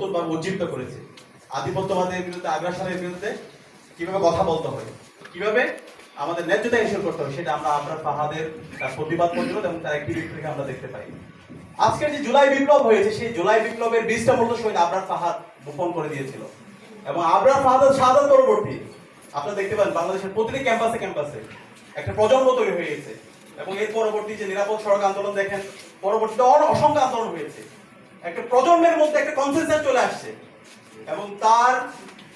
নতুনভাবে উজ্জীবিত করেছে। আধিপত্যবাদের বিরুদ্ধে, আগ্রাসনের বিরুদ্ধে কীভাবে কথা বলতে হয়, কীভাবে আমাদের ন্যায্যতা এনশোর করতে হবে সেটা আমরা আপনার ফাহাদের তার প্রতিবাদ প্রতিরোধ এবং তার একটি থেকে আমরা দেখতে পাই। আজকের যে জুলাই বিপ্লব হয়েছে, সেই জুলাই বিপ্লবের বীজটা মূলত শহীদ আবরার ফাহাদ বপন করে দিয়েছিল। এবং আবরার ফাহাদের শাহাদ পরবর্তী, আপনারা দেখতে পান বাংলাদেশের প্রতিটি ক্যাম্পাসে ক্যাম্পাসে একটা প্রজন্ম তৈরি হয়ে গেছে। এবং এর পরবর্তী যে নিরাপদ সড়ক আন্দোলন দেখেন, পরবর্তীতে অসংখ্য আন্দোলন হয়েছে। একটা প্রজন্মের মধ্যে একটা কনসেন্সাস চলে আসছে। এবং তার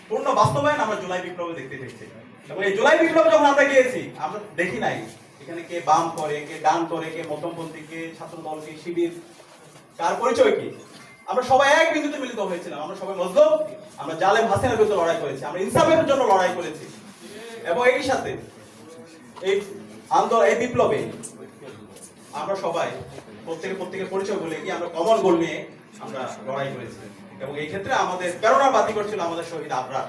পূর্ণ বাস্তবায়ন আমরা জুলাই বিপ্লবে দেখতে পেয়েছি। এবং এই জুলাই বিপ্লবে যখন আমরা গিয়েছি, আমরা দেখি নাই এখানে কে বাম করে, কে ডান করে, কে মধ্যমপন্থী, কে ছাত্র দল কে শিবির, কার পরিচয় কি? আমরা সবাই এক বিন্দুতে মিলিত হয়েছিলাম। আমরা সবাই মজলুম, আমরা জালেম হাসিনার বিরুদ্ধে লড়াই করেছি, আমরা ইনসাফের জন্য লড়াই করেছি। এবং এরই সাথে এই আন্দোলন, এই বিপ্লবে আমরা সবাই প্রত্যেকে প্রত্যেকের পরিচয় বলে কি আমরা কমন গোল নিয়ে আমরা লড়াই করেছি। এবং এই ক্ষেত্রে আমাদের প্রেরণা বাতি করছিল আমাদের শহীদ আবরার।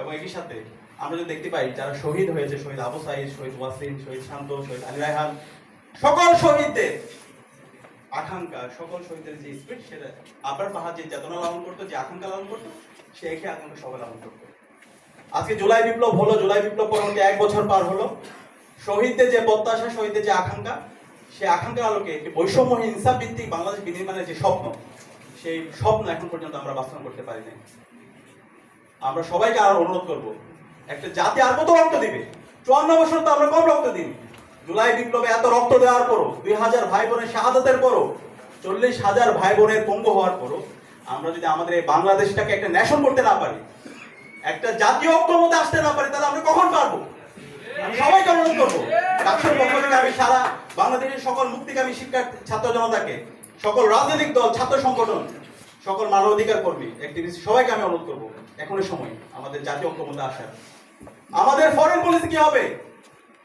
এবং একই সাথে আমরা যদি দেখতে পাই, যারা শহীদ হয়েছে, শহীদ আবু সাইদ, শহীদ ওয়াসিম, শহীদ শান্ত, শহীদ আলী রায়হান, সকল শহীদদের আকাঙ্ক্ষা, সকল শহীদের যে স্পিরিট সেটা আবরার পাহাড় যে চেতনা লালন করতো, যে আকাঙ্ক্ষা লালন করতো, সে একই আকাঙ্ক্ষা সবাই লালন করতো। আজকে জুলাই বিপ্লব হলো, জুলাই বিপ্লব পরবর্তী এক বছর পার হলো। শহীদদের যে প্রত্যাশা, শহীদদের যে আকাঙ্ক্ষা সেই আকাঙ্ক্ষার আলোকে একটি বৈষম্যহীন ইনসাফ ভিত্তিক বাংলাদেশ বিনির্মাণের যে স্বপ্ন, সেই স্বপ্ন এখন পর্যন্ত আমরা বাস্তবায়ন করতে পারি নাই। আমরা সবাইকে আরও অনুরোধ করব, একটা জাতি আর কত রক্ত দিবে? চুয়ান্ন বছর তো আমরা কম রক্ত দিই। জুলাই বিপ্লবে এত রক্ত দেওয়ার পরও, দুই হাজার ভাই বোনের শাহাদাতের পরও, চল্লিশ হাজার ভাই বোনের পঙ্গু হওয়ার পরও, আমরা যদি আমাদের এই বাংলাদেশটাকে একটা ন্যাশন করতে না পারি, একটা জাতীয় ঐক্যমতে আসতে না পারি, তাহলে আমরা কখন পারব? সবাইকে অনুরোধ করব ডাক্তার পক্ষ থেকে আমি সারা বাংলাদেশের সকল মুক্তিকামী শিক্ষার্থী ছাত্র জনতাকে, সকল রাজনৈতিক দল, ছাত্র সংগঠন, সকল মানবাধিকার কর্মী অ্যাক্টিভিস্ট সবাইকে আমি অনুরোধ করব, এখনই সময়, আমাদের জাতীয় ঐক্যমতে আসার। আমাদের ফরেন পলিসি কি হবে?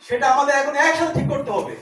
সেটা আমাদের এখন একসাথে ঠিক করতে হবে।